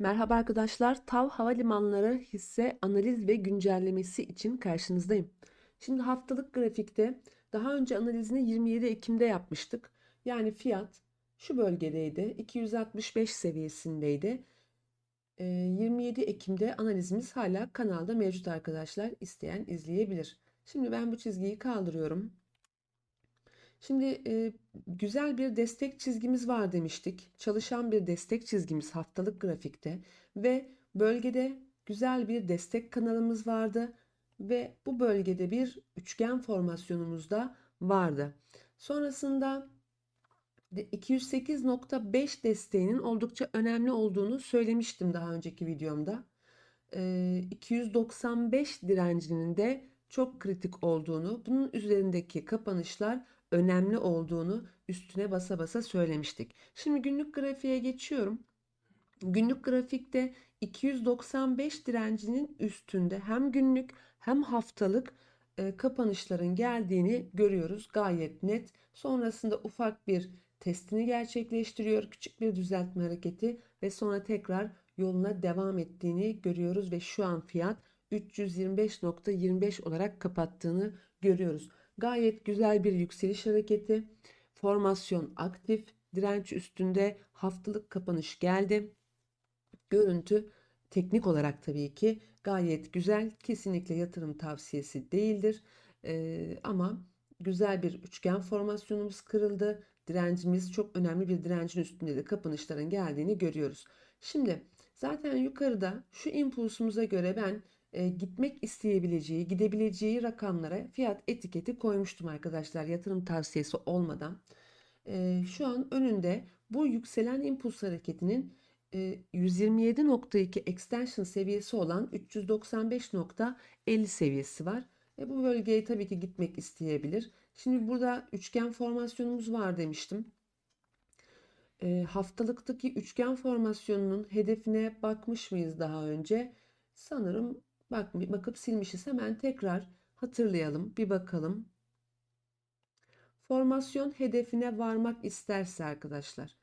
Merhaba arkadaşlar, TAV Havalimanları hisse analiz ve güncellemesi için karşınızdayım. Şimdi haftalık grafikte daha önce analizini 27 Ekim'de yapmıştık. Yani fiyat şu bölgedeydi, 265 seviyesindeydi. Ee, 27 Ekim'de analizimiz hala kanalda mevcut arkadaşlar. İsteyen izleyebilir. Şimdi ben bu çizgiyi kaldırıyorum. Şimdi e, güzel bir destek çizgimiz var demiştik. Çalışan bir destek çizgimiz haftalık grafikte ve bölgede güzel bir destek kanalımız vardı ve bu bölgede bir üçgen formasyonumuz da vardı. Sonrasında 208.5 desteğinin oldukça önemli olduğunu söylemiştim daha önceki videomda. 295 direncinin de çok kritik olduğunu, bunun üzerindeki kapanışlar önemli olduğunu üstüne basa basa söylemiştik. Şimdi günlük grafiğe geçiyorum. Günlük grafikte 295 direncinin üstünde hem günlük hem haftalık e, kapanışların geldiğini görüyoruz gayet net. Sonrasında ufak bir testini gerçekleştiriyor. Küçük bir düzeltme hareketi ve sonra tekrar yoluna devam ettiğini görüyoruz ve şu an fiyat 325.25 olarak kapattığını görüyoruz. Gayet güzel bir yükseliş hareketi. Formasyon aktif. Direnç üstünde haftalık kapanış geldi. Görüntü teknik olarak tabii ki gayet güzel. Kesinlikle yatırım tavsiyesi değildir. Ee, ama güzel bir üçgen formasyonumuz kırıldı. Direncimiz çok önemli bir direncin üstünde de kapanışların geldiğini görüyoruz. Şimdi zaten yukarıda şu impulsumuza göre ben e, gitmek isteyebileceği, gidebileceği rakamlara fiyat etiketi koymuştum arkadaşlar yatırım tavsiyesi olmadan. E, şu an önünde bu yükselen impuls hareketinin e, 127.2 extension seviyesi olan 395.50 seviyesi var. E, bu bölgeye tabii ki gitmek isteyebilir. Şimdi burada üçgen formasyonumuz var demiştim. E, haftalıktaki üçgen formasyonunun hedefine bakmış mıyız daha önce? Sanırım Bak, bakıp silmişiz. Hemen tekrar hatırlayalım. Bir bakalım. Formasyon hedefine varmak isterse arkadaşlar.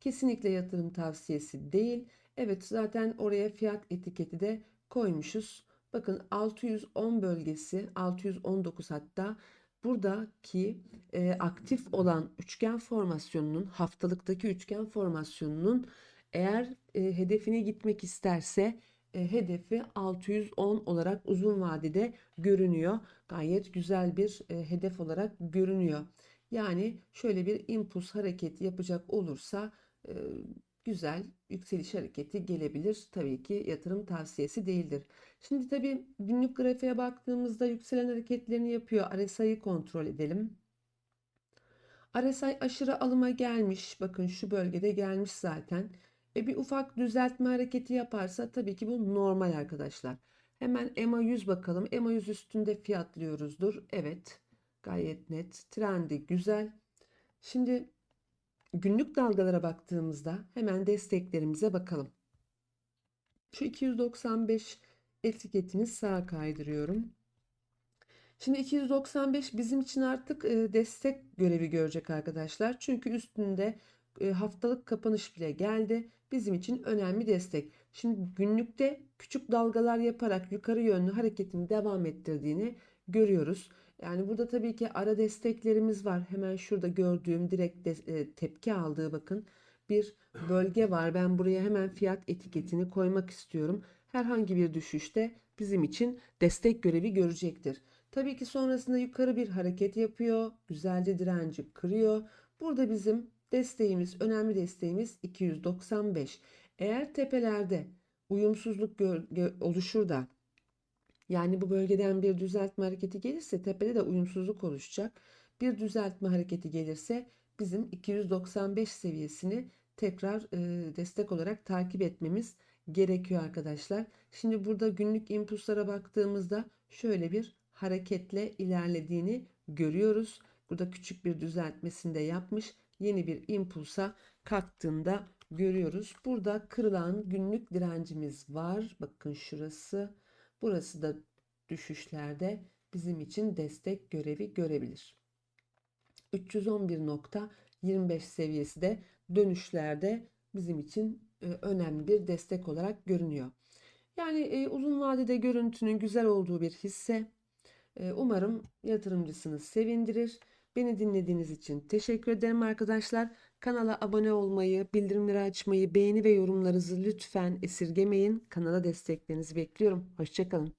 Kesinlikle yatırım tavsiyesi değil. Evet zaten oraya fiyat etiketi de koymuşuz. Bakın 610 bölgesi 619 hatta buradaki e, aktif olan üçgen formasyonunun haftalıktaki üçgen formasyonunun eğer e, hedefine gitmek isterse hedefi 610 olarak uzun vadede görünüyor. Gayet güzel bir e, hedef olarak görünüyor. Yani şöyle bir impuls hareketi yapacak olursa e, güzel yükseliş hareketi gelebilir. Tabii ki yatırım tavsiyesi değildir. Şimdi tabii günlük grafiğe baktığımızda yükselen hareketlerini yapıyor. RSI'yi kontrol edelim. RSI aşırı alıma gelmiş. Bakın şu bölgede gelmiş zaten. E bir ufak düzeltme hareketi yaparsa tabii ki bu normal arkadaşlar. Hemen EMA 100 bakalım. EMA 100 üstünde fiyatlıyoruzdur. Evet. Gayet net. Trendi güzel. Şimdi günlük dalgalara baktığımızda hemen desteklerimize bakalım. Şu 295 etiketini sağa kaydırıyorum. Şimdi 295 bizim için artık destek görevi görecek arkadaşlar. Çünkü üstünde haftalık kapanış bile geldi bizim için önemli destek. Şimdi günlükte küçük dalgalar yaparak yukarı yönlü hareketini devam ettirdiğini görüyoruz. Yani burada tabii ki ara desteklerimiz var. Hemen şurada gördüğüm direkt de, e, tepki aldığı bakın bir bölge var. Ben buraya hemen fiyat etiketini koymak istiyorum. Herhangi bir düşüşte bizim için destek görevi görecektir. Tabii ki sonrasında yukarı bir hareket yapıyor. Güzelce direnci kırıyor. Burada bizim Desteğimiz, önemli desteğimiz 295. Eğer tepelerde uyumsuzluk oluşur da yani bu bölgeden bir düzeltme hareketi gelirse tepede de uyumsuzluk oluşacak. Bir düzeltme hareketi gelirse bizim 295 seviyesini tekrar e, destek olarak takip etmemiz gerekiyor arkadaşlar. Şimdi burada günlük impulslara baktığımızda şöyle bir hareketle ilerlediğini görüyoruz. Burada küçük bir düzeltmesini de yapmış yeni bir impulsa kalktığında görüyoruz. Burada kırılan günlük direncimiz var. Bakın şurası. Burası da düşüşlerde bizim için destek görevi görebilir. 311.25 seviyesi de dönüşlerde bizim için e, önemli bir destek olarak görünüyor. Yani e, uzun vadede görüntünün güzel olduğu bir hisse. E, umarım yatırımcısını sevindirir. Beni dinlediğiniz için teşekkür ederim arkadaşlar. Kanala abone olmayı, bildirimleri açmayı, beğeni ve yorumlarınızı lütfen esirgemeyin. Kanala desteklerinizi bekliyorum. Hoşçakalın.